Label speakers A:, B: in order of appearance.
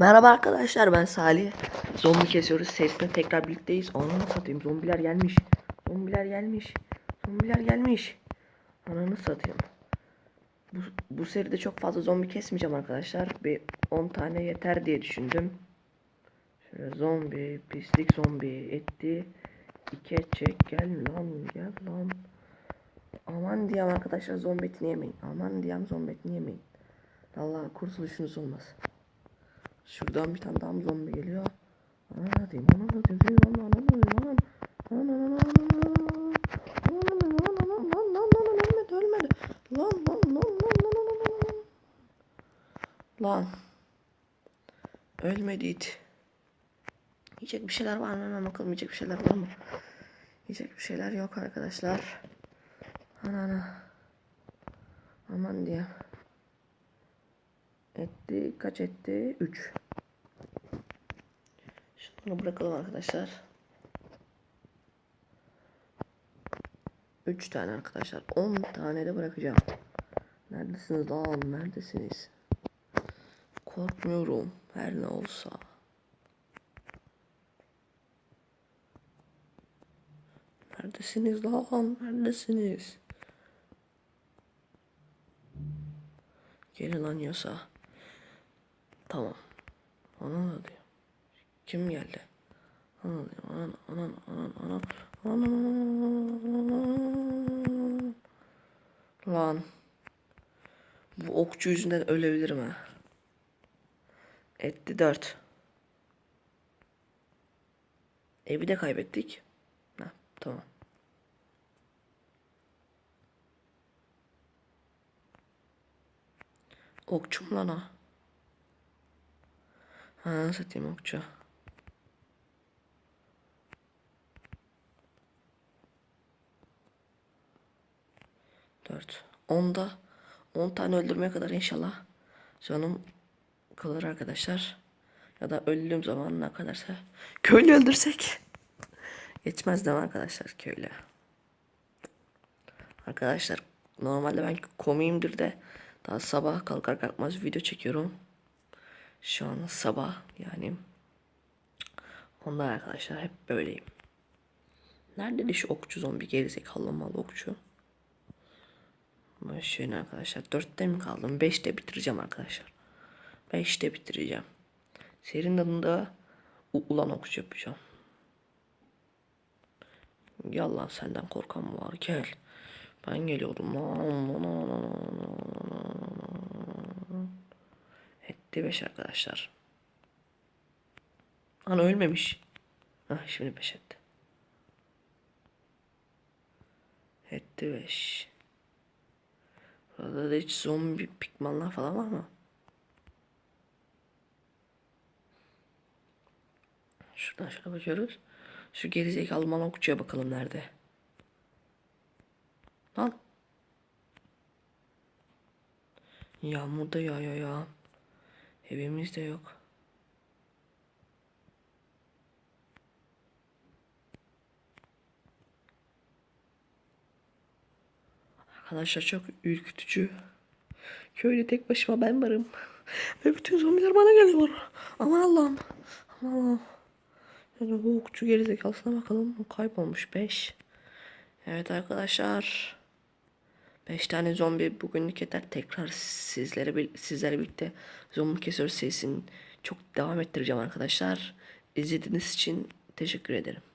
A: Merhaba arkadaşlar ben Salih. Zombi kesiyoruz serisinde tekrar birlikteyiz. Ananı satayım zombiler gelmiş. Zombiler gelmiş. Zombiler gelmiş. Ananı satayım. Bu, bu seride çok fazla zombi kesmeyeceğim arkadaşlar. Bir 10 tane yeter diye düşündüm. Şöyle zombi, pislik zombi etti. İki çek gel lan gel lan. Aman diyem arkadaşlar zombi etini yemeyin. Aman diyem zombi etini yemeyin. Allah kurtuluşunuz olmaz. Şuradan bir tane daha mı zombi geliyor. Ana diyeyim, ana diyeyim, ana diyeyim, ana. Ana ana ana ana ana. Ana ana. Lan lan lan lan lan lan lan lan. Lan. Ölmedi it. Yiyecek bir şeyler var mı hemen bakalım yiyecek bir şeyler var mı? Yiyecek bir şeyler yok arkadaşlar. Ana ana. Aman diye. Etti kaç etti? 3. Şunu bırakalım arkadaşlar. 3 tane arkadaşlar. 10 tane de bırakacağım. Neredesiniz lan? Neredesiniz? Korkmuyorum. Her ne olsa. Neredesiniz lan? Neredesiniz? Gelin lan yasa. Tamam. Ana da diyor. Kim geldi? Ana diyor. Anan, anan, anan, anan, anan, anan. Lan. Bu okçu yüzünden ölebilirim ha. Etti dört. Evi de kaybettik. Ha, tamam. Okçum lan o. Ha satayım okçu. Dört. Onda. On tane öldürmeye kadar inşallah. Canım kalır arkadaşlar. Ya da öldüğüm zaman ne kadarsa. Köylü öldürsek. Geçmez mi arkadaşlar köylü? Arkadaşlar normalde ben komiyimdir de daha sabah kalkar kalkmaz video çekiyorum. Şu an sabah yani. Onlar arkadaşlar hep böyleyim. Nerede şu okçu zombi gerizekalı mal okçu? Ama şöyle arkadaşlar dörtte mi kaldım? Beşte bitireceğim arkadaşlar. Beşte bitireceğim. Serinin adında U- ulan okçu yapacağım. Gel lan senden korkan var? Gel. Ben geliyorum. Etti 5 arkadaşlar. Ana ölmemiş. Hah şimdi 5 etti. Etti 5. Burada da hiç zombi pikmanlar falan var mı? Şuradan şöyle bakıyoruz. Şu gerizekalı mal okçuya bakalım nerede. Lan. Yağmur da yağıyor ya. Evimiz de yok. Arkadaşlar çok ürkütücü. Köyde tek başıma ben varım. Ve bütün zombiler bana geliyor. Aman Allah'ım. Aman Allah'ım. Yani bu okçu gerizekalısına bakalım. Kaybolmuş 5. Evet arkadaşlar. 5 tane zombi bugünlük yeter. Tekrar sizlere sizlerle birlikte zombi kesiyoruz serisini çok devam ettireceğim arkadaşlar. İzlediğiniz için teşekkür ederim.